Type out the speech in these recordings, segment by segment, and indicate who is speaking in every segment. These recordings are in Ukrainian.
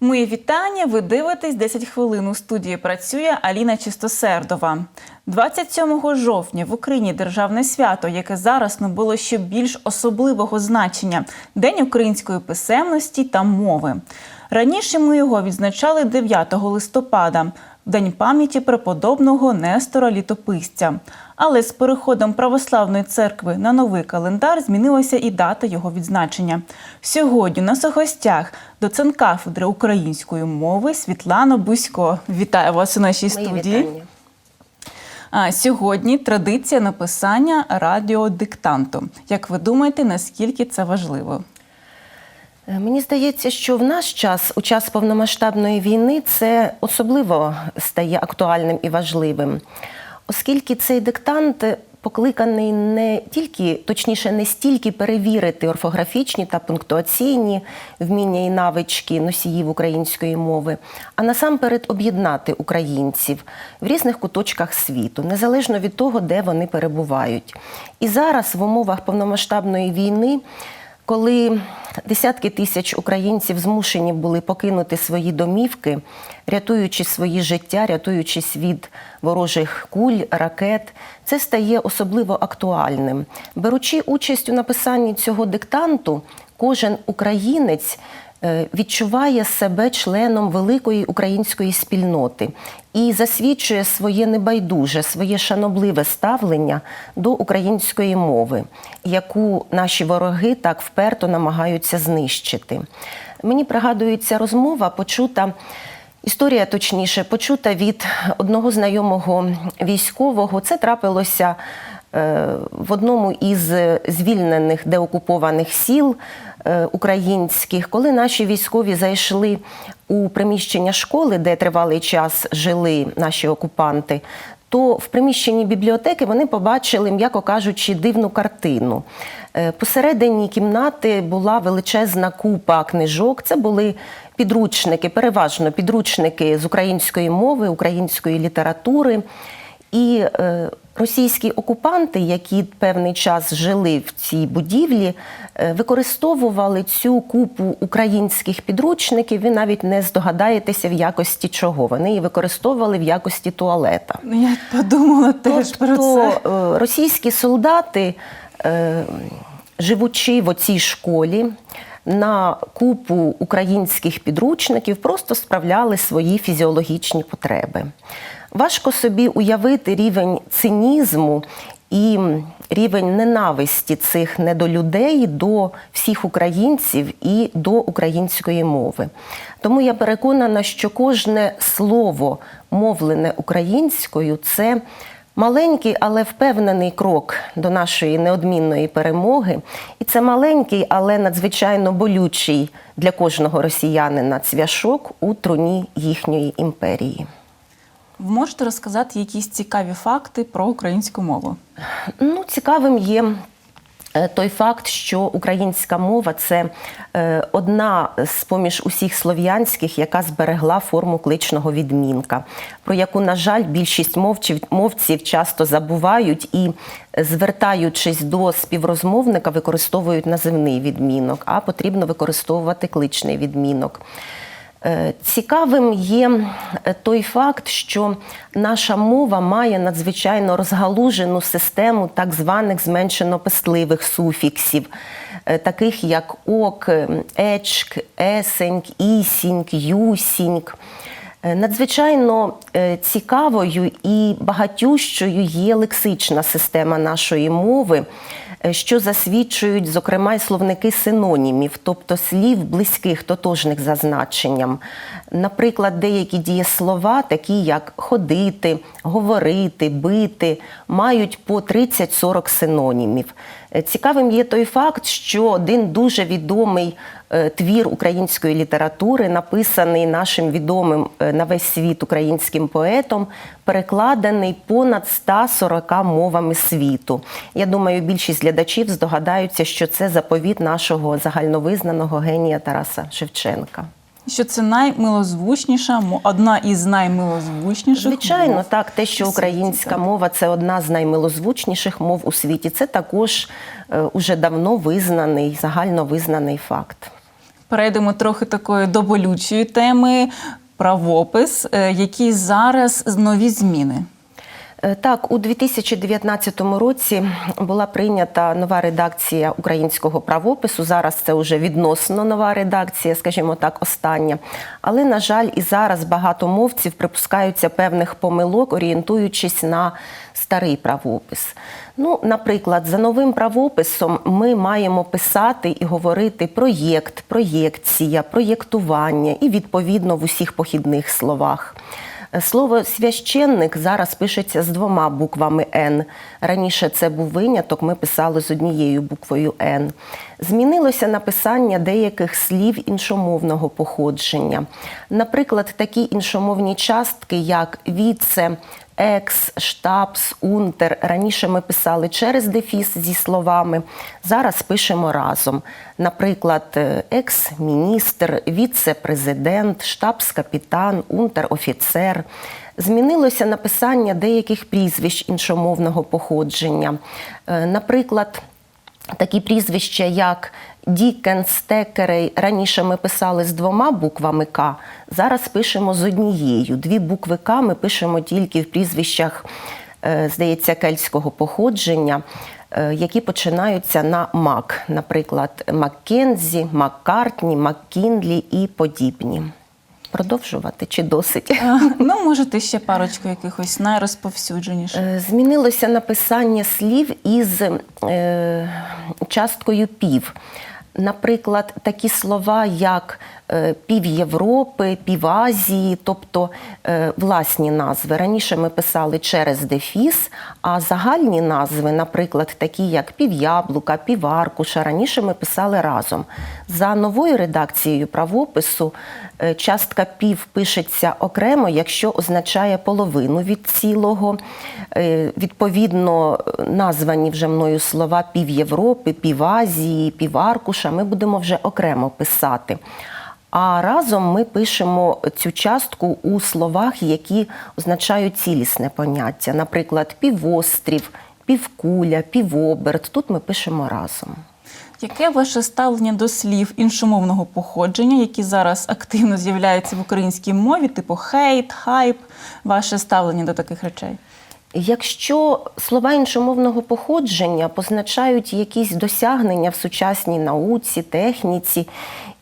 Speaker 1: Мої вітання. Ви дивитесь 10 хвилин. У студії працює Аліна Чистосердова. 27 жовтня в Україні державне свято, яке зараз набуло ще більш особливого значення День української писемності та мови. Раніше ми його відзначали 9 листопада, День пам'яті преподобного Нестора Літописця. Але з переходом православної церкви на новий календар змінилася і дата його відзначення. Сьогодні нас у гостях доцент кафедри української мови Світлана Бузько. Вітаю вас у нашій
Speaker 2: Мої
Speaker 1: студії.
Speaker 2: вітання.
Speaker 1: А сьогодні традиція написання радіодиктанту. Як ви думаєте, наскільки це важливо?
Speaker 2: Е, Мені здається, що в наш час, у час повномасштабної війни, це особливо стає актуальним і важливим, оскільки цей диктант покликаний не тільки, точніше, не стільки перевірити орфографічні та пунктуаційні вміння і навички носіїв української мови, а насамперед об'єднати українців в різних куточках світу, незалежно від того, де вони перебувають. І зараз в умовах повномасштабної війни коли десятки тисяч українців змушені були покинути свої домівки, рятуючи свої життя, рятуючись від ворожих куль, ракет, це стає особливо актуальним. Беручи участь у написанні цього диктанту, кожен українець відчуває себе членом великої української спільноти і засвідчує своє небайдуже, своє шанобливе ставлення до української мови, яку наші вороги так вперто намагаються знищити. Мені пригадується розмова, почута. Історія точніше почута від одного знайомого військового. Це трапилося е, в одному із звільнених деокупованих сіл е, українських, коли наші військові зайшли у приміщення школи, де тривалий час жили наші окупанти. То в приміщенні бібліотеки вони побачили, м'яко кажучи, дивну картину. Е, Посередині кімнати була величезна купа книжок. Це були підручники, переважно підручники з української мови, української літератури. І е, російські окупанти, які певний час жили в цій будівлі, е, використовували цю купу українських підручників. Ви навіть не здогадаєтеся в якості чого. Вони її використовували в якості туалета.
Speaker 1: Ну, Я подумала теж про
Speaker 2: Тобто
Speaker 1: це.
Speaker 2: е, російські солдати, е, живучи в оцій школі, на купу українських підручників просто справляли свої фізіологічні потреби. Важко собі уявити рівень цинізму і рівень ненависті цих недолюдей до всіх українців і до української мови. Тому я переконана, що кожне слово, мовлене українською, це маленький, але впевнений крок до нашої неодмінної перемоги. І це маленький, але надзвичайно болючий для кожного росіянина цвяшок у труні їхньої імперії.
Speaker 1: Ви можете розказати якісь цікаві факти про українську мову?
Speaker 2: Ну, цікавим є. Е, Той факт, що українська мова це е, одна з поміж усіх слов'янських, яка зберегла форму кличного відмінка, про яку, на жаль, більшість мовчів, мовців часто забувають і, е, звертаючись до співрозмовника, використовують називний відмінок, а потрібно використовувати кличний відмінок. Е, Цікавим є е, той факт, що наша мова має надзвичайно розгалужену систему так званих зменшено-пестливих суфіксів, е, таких як ок, ечк, есеньк, ісіньк, юсіньк. Надзвичайно цікавою і багатющою є лексична система нашої мови, що засвідчують, зокрема, й словники синонімів, тобто слів близьких тотожних за значенням. Наприклад, деякі дієслова, такі як ходити, говорити, бити, мають по 30-40 синонімів. Е, Цікавим є той факт, що один дуже відомий е, твір української літератури, написаний нашим відомим е, на весь світ українським поетом, перекладений понад 140 мовами світу. Я думаю, більшість глядачів здогадаються, що це заповіт нашого загальновизнаного генія Тараса Шевченка.
Speaker 1: Що це наймилозвучніша, одна із наймилозвучніших
Speaker 2: Звичайно,
Speaker 1: мов
Speaker 2: так, те, що українська мова це одна з наймилозвучніших мов у світі. Це також е, уже давно визнаний, загально визнаний факт.
Speaker 1: Перейдемо трохи такої до болючої теми правопис, який які зараз нові зміни.
Speaker 2: Е, Так, у 2019 році була прийнята нова редакція українського правопису. Зараз це вже відносно нова редакція, скажімо так, остання. Але, на жаль, і зараз багато мовців припускаються певних помилок, орієнтуючись на старий правопис. Ну, наприклад, за новим правописом ми маємо писати і говорити проєкт, проєкція, проєктування і відповідно в усіх похідних словах. Слово священник зараз пишеться з двома буквами Н. Раніше це був виняток, ми писали з однією буквою Н. Змінилося написання деяких слів іншомовного походження. Наприклад, такі іншомовні частки, як віце, екс, штабс, унтер. Раніше ми писали через дефіс зі словами. Зараз пишемо разом. Наприклад, екс-міністр, віце-президент, штабс-капітан, унтер-офіцер. Змінилося написання деяких прізвищ іншомовного походження. Е, Наприклад, Такі прізвища, як Дікен, Стекерей, раніше ми писали з двома буквами К, зараз пишемо з однією. Дві букви К ми пишемо тільки в прізвищах, е, здається, кельтського походження, е, які починаються на Мак, наприклад, Маккензі, Маккартні, Маккінлі і подібні. Продовжувати чи досить?
Speaker 1: Е, Ну, можете ще парочку якихось найрозповсюдженіших.
Speaker 2: Змінилося написання слів із часткою пів. Наприклад, такі слова, як е, пів Європи, пів Азії, тобто е, власні назви. Раніше ми писали через дефіс, а загальні назви, наприклад, такі як пів яблука, пів аркуша, раніше ми писали разом. За новою редакцією правопису частка пів пишеться окремо, якщо означає половину від цілого. Е, Відповідно, названі вже мною слова пів Європи, пів Азії, пів аркуша ми будемо вже окремо писати. А разом ми пишемо цю частку у словах, які означають цілісне поняття. Наприклад, півострів, півкуля, півоберт. Тут ми пишемо разом.
Speaker 1: Яке ваше ставлення до слів іншомовного походження, які зараз активно з'являються в українській мові, типу хейт, хайп? Ваше ставлення до таких речей?
Speaker 2: Якщо слова іншомовного походження позначають якісь досягнення в сучасній науці, техніці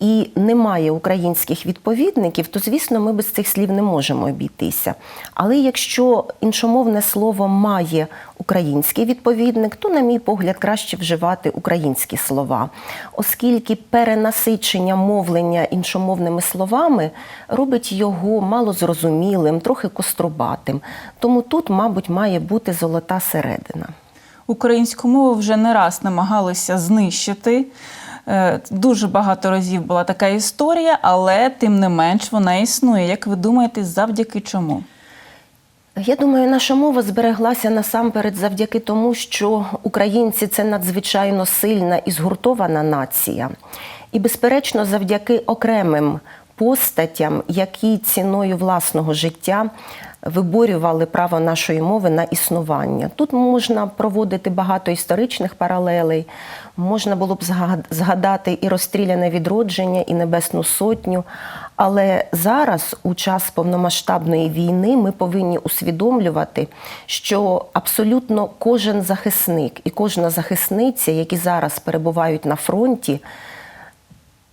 Speaker 2: і немає українських відповідників, то звісно ми без цих слів не можемо обійтися. Але якщо іншомовне слово має український відповідник, то, на мій погляд, краще вживати українські слова, оскільки перенасичення мовлення іншомовними словами робить його малозрозумілим, трохи кострубатим. Тому тут, мабуть, має бути золота середина.
Speaker 1: Українську мову вже не раз намагалися знищити. Е, Дуже багато разів була така історія, але тим не менш вона існує. Як ви думаєте, завдяки чому?
Speaker 2: Я думаю, наша мова збереглася насамперед завдяки тому, що українці це надзвичайно сильна і згуртована нація. І, безперечно, завдяки окремим постатям, які ціною власного життя виборювали право нашої мови на існування. Тут можна проводити багато історичних паралелей. Можна було б згадати і розстріляне відродження, і Небесну Сотню. Але зараз, у час повномасштабної війни, ми повинні усвідомлювати, що абсолютно кожен захисник і кожна захисниця, які зараз перебувають на фронті,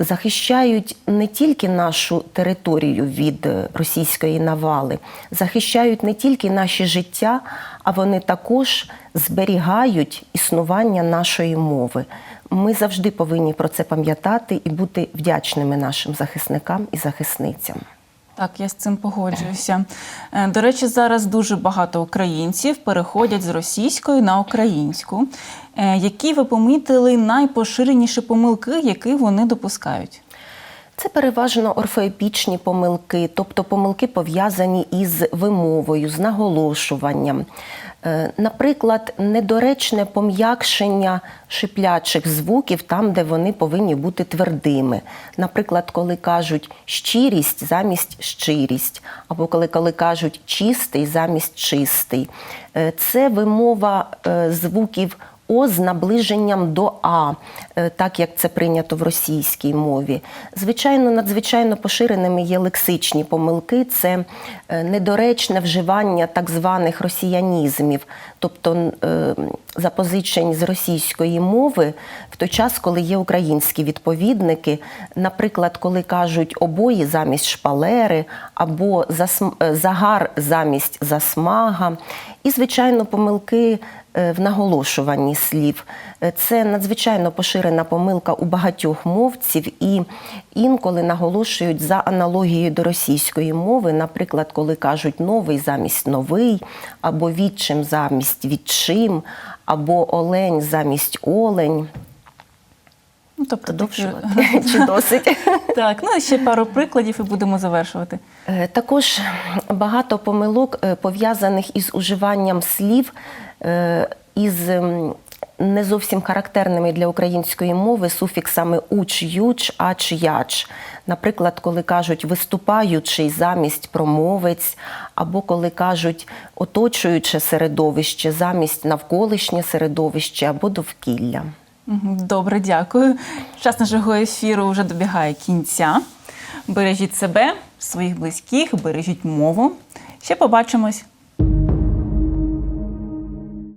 Speaker 2: захищають не тільки нашу територію від е, російської навали, захищають не тільки наші життя, а вони також зберігають існування нашої мови. Ми завжди повинні про це пам'ятати і бути вдячними нашим захисникам і захисницям.
Speaker 1: Так, я з цим погоджуюся. Е, До речі, зараз дуже багато українців переходять з російської на українську. Е, Які ви помітили найпоширеніші помилки, які вони допускають?
Speaker 2: Це переважно орфоепічні помилки, тобто помилки пов'язані із вимовою, з наголошуванням. Е, Наприклад, недоречне пом'якшення шиплячих звуків там, де вони повинні бути твердими. Наприклад, коли кажуть щирість замість щирість, або коли, коли кажуть чистий замість чистий. Е, Це вимова е, звуків О з наближенням до А, е, так як це прийнято в російській мові. Звичайно, надзвичайно поширеними є лексичні помилки, це е, недоречне вживання так званих росіянізмів, тобто е, запозичень з російської мови в той час, коли є українські відповідники. Наприклад, коли кажуть обої замість шпалери або е, загар замість засмага. І, звичайно, помилки е, в наголошуванні слів. Це надзвичайно поширена помилка у багатьох мовців, і інколи наголошують за аналогією до російської мови, наприклад, коли кажуть новий замість новий, або відчим замість відчим, або олень замість олень.
Speaker 1: Ну, тобто,
Speaker 2: Продовжувати чи досить?
Speaker 1: Так, ну і ще пару прикладів і будемо завершувати.
Speaker 2: Е, Також багато помилок е, пов'язаних із уживанням слів е, із не зовсім характерними для української мови суфіксами уч, юч, ач, яч. Наприклад, коли кажуть виступаючий замість промовець, або коли кажуть оточуюче середовище замість навколишнє середовище або довкілля.
Speaker 1: Добре, дякую. Час нашого ефіру вже добігає кінця. Бережіть себе, своїх близьких, бережіть мову. Ще побачимось.